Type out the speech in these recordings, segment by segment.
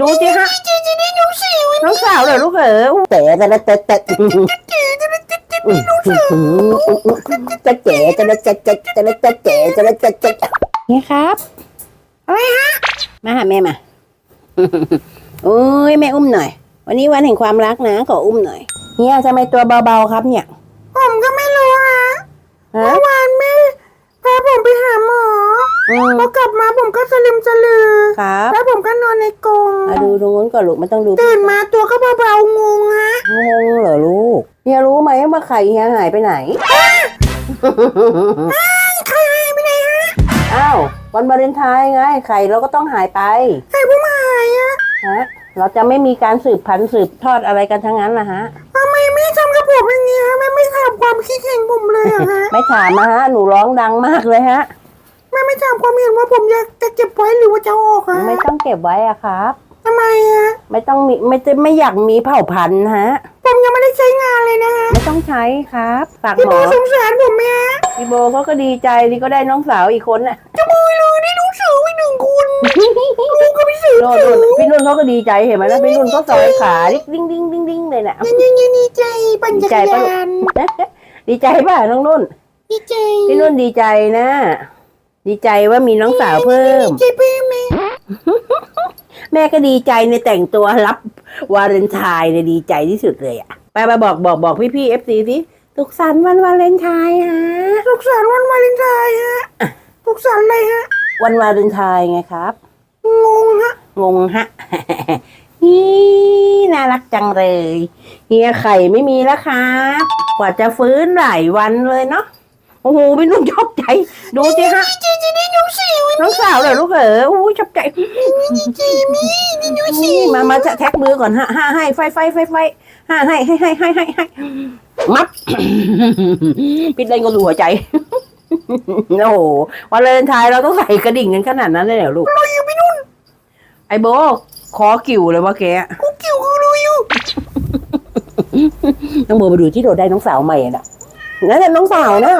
ดูสิฮะน้องสาวเหรอลูกเอ๋อแต่แต่แต่แต่จะเจ๋จะจะจะจะจะจะเจ๋จะจะจะจะนี่ครับอะไรฮะมาหาแม่มาโอ้ยแม่อุ้มหน่อย วันนี้วันแห่งความรักนะขออุ้มหน่อยเฮียทำไมตัวเบาๆครับเนี่ย ผมก็ไม่รู้ฮะฮะเมื่อวานแม่พาผมไปหาหมอ อืม พอกลับมาผมก็สลืมสลือ ครับแล้วผมก็นอนในกรงมาดูตรงนู้นก่อนลูกไม่ต้องดู ตื่นมาตัวก็เบาๆงงฮะงงเหรอลูกเฮียรู้ไหมว่าไข่เฮียหายไปไหนใครหายไปไหนฮะอ้าววันวาเลนไทน์ไงไข่เราก็ต้องหายไปใครผมหายอะฮะเราจะไม่มีการสืบพันธุ์สืบทอดอะไรกันทั้งนั้นนะฮะ ทำไมไม่ทำกับผมอย่างนี้ฮะแม่ไม่ถามความคิดเห็นผมเลยอะฮะ ไม่ถามนะฮะ หนูร้องดังมากเลยฮะ แม่ไม่ถามความเห็นว่าผมอยากจะเก็บไว้หรือว่าจะเอาออกอะไม่ต้องเก็บไว้อะครับ ทำไมอะไม่ต้องมีไม่จะไม่อยากมีเผ่าพันธุ์ฮะ ผมยังไม่ได้ใช้งานเลยนะฮะไม่ต้องใช้ครับฝากพี่หมโบอสงสารผมไหมฮะพี่โบเขาก็ดีใจที่ก็ได้น้องสาวอีกคนน่ะจะโบยเลยได้ลูกสาวไปหนึ่งคนลูกก็ไม่ซื้อโน่นโน่นพี่นุ่นเขาก็ดีใจเห็นไหมล่ะพี่นุ่นก็ซอยขาดิ้งดิ้งดิ้งดิ้งเลยน่ะยังยังยังดีใจปั่นจักรยานดีใจป่ะน้องนุ่น ดีใจ พี่นุ่นดีใจนะ ดีใจว่ามีน้องสาวเพิ่มดีใจเพิ่มไหมแม่ก็ดีใจในแต่งตัวรับวาเลนไทน์เนี่ยดีใจที่สุดเลยอะไปไปบอกบอกบอกพี่พี่เอฟซีสิสุขสันต์วันวาเลนไทน์ฮะสุขสันต์วันวาเลนไทน์ฮะสุขสันต์อะไรฮะ วันวาเลนไทน์ไงครับ งงฮะ งงฮะนี่น่ารักจังเลย เฮียไข่ไม่มีแล้วครับ กว่าจะฟื้นหลายวันเลยเนาะ โอ้โหพี่นุ่นชอบใจ ดูสิฮะดีใจจะได้น้องสาวน้องสาวเหรอลูกเอ๋อโอ้ยชอบใจดีใจมีนี่น้องสานี่มามาจะแท็กมือก่อนฮะห้าให้ไฟไฟไฟไฟห้าให้ให้ให้ให้ให้ให้มัดปิดเล่นก็รู้หัวใจโอ้โหวันเลนไทายเราต้องใส่กระดิ่งกันขนาดนั้นเลยเหรอลูกเราอยู่ไม่นู่นไอ้โบคอกิ่วเลยวะแกกูกี่วกับเราอยู่น้องโบมาดูที่โดดได้น้องสาวใหม่น่ะนั่นแหละน้องสาวน่ะ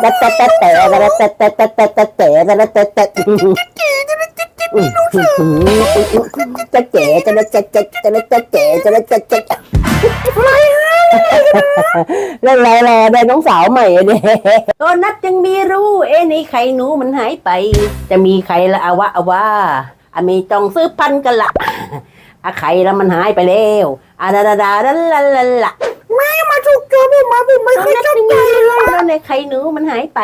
แต่แต่แต่แต่แต่แต่แต่แต่แต่แต่แต่แต่แต่แต่จะเจ๋จะจะจะจะจะจะเจ๋จะจะจะจะเล่นอะไรแลได้น้องสาวใหม่เนี่ยตอนนัดยังมีรู้ เอ๊ะนี่ใครหนูมันหายไป จะมีใครละอาวะอาวะอะมีต้องซื้อพันกันละอะใครแล้วมันหายไปแล้วอะดาดาดาดาละละละแม่ มาถูกตัวผมมาผมไม่เคยชอบใจเลยแล้วในใครหนูมันหายไป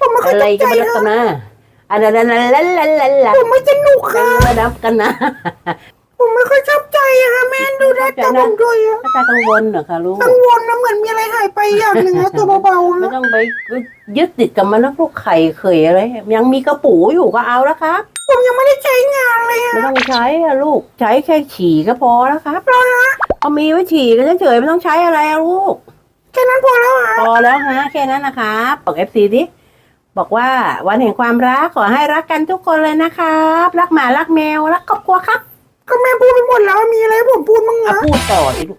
ผมไม่เคยอะไรชอบก็ใจไม่รู้กันนะอะดาดาดาละละละละผมไม่สนุกกัค่ะนระดับกันนะ ผมไม่เคยชอบใจอะค่ะแม่ดูได้ตาผมด้วยอะถ้าตากังวลเหรอคะลูกกังวลนะเหมือนมีอะไรหายไปอย่างหนึ่งนะตัวเบาๆไม่นะต้องไปยึดติดกับมันนะพวกไข่เขยอะไรยังมีกระปูอยู่ก็เอาแล้วครับผมยังไม่ได้ใช้งานเลยอะไม่ต้องใช้อะลูกใช้แค่ฉี่ก็พอแล้วครับเอามีไว้ฉี่ก็เฉยๆไม่ต้องใช้อะไรอะลูก แค่นั้นพอแล้ว อะพอแล้วฮะแค่นั้นนะครับบอกเอฟซีดิบอกว่าวันแห่งความรักขอให้รักกันทุกคนเลยนะครับ รักหมารักแมวรักครอบครัวครับ ก็แม่พูดไปหมดแล้วมีอะไรให้ผมพูดมั้งอะอะพูดต่อสิลูก